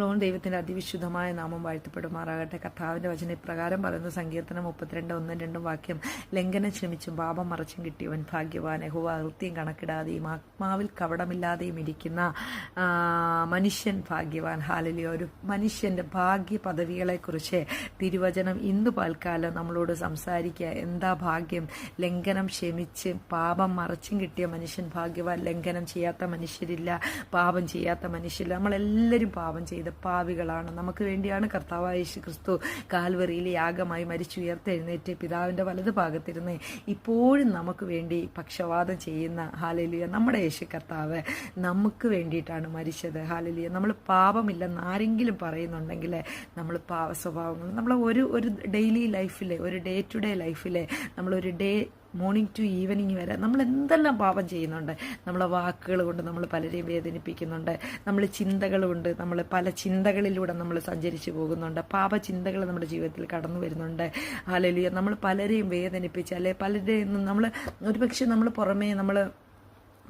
Loan ദൈവത്തിന്റെ അതിവിശുദ്ധമായ നാമം വാഴ്ത്തപ്പെടുമാറാകട്ടെ. കർത്താവിന്റെ വചന ഇപ്രകാരം പറയുന്ന. സങ്കീർത്തനം മുപ്പത്തിരണ്ട് ഒന്നും രണ്ടും വാക്യം ലംഘനം ശ്രമിച്ചും പാപം മറച്ചും കിട്ടിയവൻ ഭാഗ്യവാൻ. യഹുവ കൃത്യം കണക്കിടാതെയും ആത്മാവിൽ കവടമില്ലാതെയും ഇരിക്കുന്ന മനുഷ്യൻ ഭാഗ്യവാൻ. ഹാലലി ഒരു മനുഷ്യന്റെ ഭാഗ്യ പദവികളെക്കുറിച്ച് തിരുവചനം ഇന്ന് പാൽക്കാലം നമ്മളോട് സംസാരിക്കുക. എന്താ ഭാഗ്യം? ലംഘനം ക്ഷമിച്ച് പാപം മറച്ചും കിട്ടിയ മനുഷ്യൻ ഭാഗ്യവാൻ. ലംഘനം ചെയ്യാത്ത മനുഷ്യരില്ല പാപം ചെയ്യാത്ത മനുഷ്യരില്ല. നമ്മളെല്ലാവരും പാപം ചെയ്ത പാവികളാണ്. നമുക്ക് വേണ്ടിയാണ് കർത്താവായ യേശു ക്രിസ്തു കാൽവറിയിൽ യാഗമായി മരിച്ചുയർത്തെഴുന്നേറ്റ് പിതാവിന്റെ വലത് ഭാഗത്തിരുന്ന് ഇപ്പോഴും നമുക്ക് വേണ്ടി പക്ഷവാദം ചെയ്യുന്ന ഹാലലിയ നമ്മുടെ യേശു കർത്താവ് നമുക്ക് വേണ്ടിയിട്ടാണ് മരിച്ചത്. ഹാലലിയ നമ്മൾ പാപമില്ലെന്ന് ആരെങ്കിലും പറയുന്നുണ്ടെങ്കിൽ നമ്മൾ പാവ സ്വഭാവങ്ങൾ നമ്മൾ ഒരു ഒരു ഡെയിലി ലൈഫിലെ ഒരു ഡേ ടു ഡേ ലൈഫിലെ നമ്മളൊരു ഡേ മോർണിംഗ് ടു ഈവനിങ് വരെ നമ്മൾ എന്തെല്ലാം പാപം ചെയ്യുന്നുണ്ട്. നമ്മളെ വാക്കുകൾ കൊണ്ട് നമ്മൾ പലരെയും വേദനിപ്പിക്കുന്നുണ്ട്. നമ്മൾ ചിന്തകളുണ്ട് നമ്മൾ പല ചിന്തകളിലൂടെ നമ്മൾ സഞ്ചരിച്ചു പോകുന്നുണ്ട്. പാപ ചിന്തകൾ നമ്മുടെ ജീവിതത്തിൽ കടന്നു വരുന്നുണ്ട്. ആലലിയ നമ്മൾ പലരെയും വേദനിപ്പിച്ച് അല്ലെ പലരെയും നമ്മൾ ഒരുപക്ഷെ നമ്മൾ പുറമേ നമ്മൾ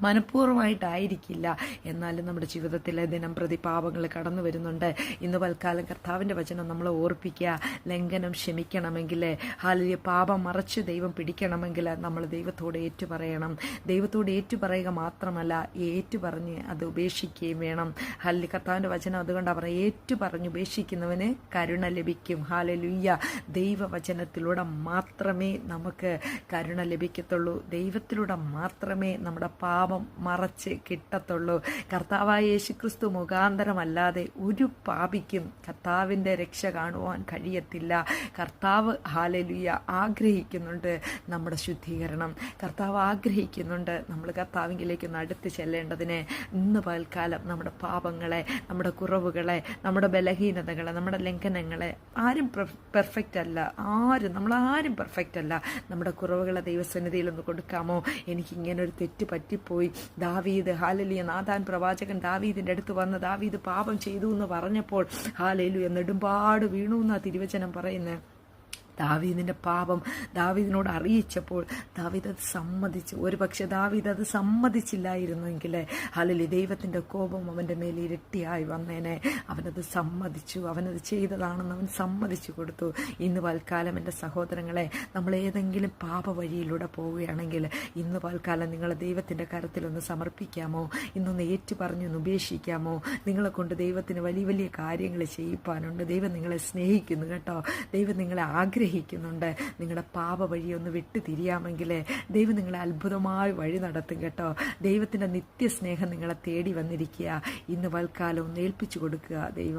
മനഃപൂർവമായിട്ടായിരിക്കില്ല. എന്നാലും നമ്മുടെ ജീവിതത്തിലെ ദിനം പ്രതി പാപങ്ങൾ കടന്നു വരുന്നുണ്ട്. ഇന്ന് പൽക്കാലം കർത്താവിന്റെ വചനം നമ്മൾ ഓർപ്പിക്കുക. ലംഘനം ക്ഷമിക്കണമെങ്കിൽ ഹാലിയ പാപം മറച്ച് ദൈവം പിടിക്കണമെങ്കിൽ നമ്മൾ ദൈവത്തോട് ഏറ്റുപറയണം. ദൈവത്തോട് ഏറ്റുപറയുക മാത്രമല്ല ഏറ്റുപറഞ്ഞ് അത് ഉപേക്ഷിക്കുകയും വേണം. ഹാലി കർത്താവിന്റെ വചനം അതുകൊണ്ടാണ് പറയുക ഏറ്റുപറഞ്ഞ് ഉപേക്ഷിക്കുന്നവന് കരുണ ലഭിക്കും. ഹാലലുയ്യ ദൈവവചനത്തിലൂടെ മാത്രമേ നമുക്ക് കരുണ ലഭിക്കത്തുള്ളൂ. ദൈവത്തിലൂടെ മാത്രമേ നമ്മുടെ പാപം മറച്ച് കിട്ടത്തുള്ളൂ. കർത്താവായ യേശുക്രിസ്തു മുഖാന്തരമല്ലാതെ ഒരു പാപിക്കും കർത്താവിന്റെ രക്ഷ കാണുവാൻ കഴിയത്തില്ല. കർത്താവ് ഹാലലുയ ആഗ്രഹിക്കുന്നുണ്ട് നമ്മുടെ ശുദ്ധീകരണം. കർത്താവ് ആഗ്രഹിക്കുന്നുണ്ട് നമ്മൾ കർത്താവിങ്കിലേക്ക് അടുത്ത് ചെല്ലേണ്ടതിന്. ഇന്ന് പൽക്കാലം നമ്മുടെ പാപങ്ങളെ നമ്മുടെ കുറവുകളെ നമ്മുടെ ബലഹീനതകളെ നമ്മുടെ ലംഘനങ്ങളെ ആരും പെർഫെക്റ്റ് അല്ല. ആരും നമ്മളാരും പെർഫെക്റ്റ് അല്ല. നമ്മുടെ കുറവുകളെ ദൈവസന്നിധിയിൽ ഒന്ന് കൊടുക്കാമോ? എനിക്ക് ഇങ്ങനെ ഒരു തെറ്റ് പറ്റിപ്പോയി. ദാവീദ് ഹാലലിയ നാഥാൻ പ്രവാചകൻ ദാവീദിന്റെ അടുത്ത് വന്ന് ദാവീദ് പാപം ചെയ്തു എന്ന് പറഞ്ഞപ്പോൾ ഹാലലു എന്നെടുമ്പാട് വീണു എന്നാ തിരുവചനം പറയുന്നത് ദാവീദിന്റെ പാപം ദാവീദിനോട് അറിയിച്ചപ്പോൾ ദാവീദ് അത് സമ്മതിച്ചു. ഒരു പക്ഷെ ദാവീദ് അത് സമ്മതിച്ചില്ലായിരുന്നെങ്കിൽ ഹലലി ദൈവത്തിന്റെ കോപം അവന്റെ മേൽ ഇരട്ടിയായി വന്നേനെ. അവനത് സമ്മതിച്ചു. അവനത് ചെയ്തതാണെന്ന് അവൻ സമ്മതിച്ചു കൊടുത്തു. ഇന്ന് പൽക്കാലം എന്റെ സഹോദരങ്ങളെ നമ്മൾ ഏതെങ്കിലും പാപ വഴിയിലൂടെ പോവുകയാണെങ്കിൽ ഇന്ന് പൽക്കാലം നിങ്ങൾ ദൈവത്തിന്റെ കരത്തിലൊന്ന് സമർപ്പിക്കാമോ? ഇന്നൊന്ന് ഏറ്റു പറഞ്ഞൊന്ന് ഉപേക്ഷിക്കാമോ? നിങ്ങളെ കൊണ്ട് ദൈവത്തിന് വലിയ വലിയ കാര്യങ്ങൾ ചെയ്യിപ്പാനുണ്ട്. ദൈവം നിങ്ങളെ സ്നേഹിക്കുന്നു കേട്ടോ. ദൈവം നിങ്ങളെ ആഗ്രഹിക്കുന്നുണ്ട്. നിങ്ങളുടെ പാപ വഴി ഒന്ന് വിട്ടു തിരിയാമെങ്കിൽ ദൈവം നിങ്ങളെ അത്ഭുതമായി വഴി നടത്തും കേട്ടോ. ദൈവത്തിന്റെ നിത്യസ്നേഹം നിങ്ങളെ തേടി വന്നിരിക്കുക. ഇന്ന് വൽക്കാലം ഒന്ന് ഏൽപ്പിച്ചു കൊടുക്കുക ദൈവം.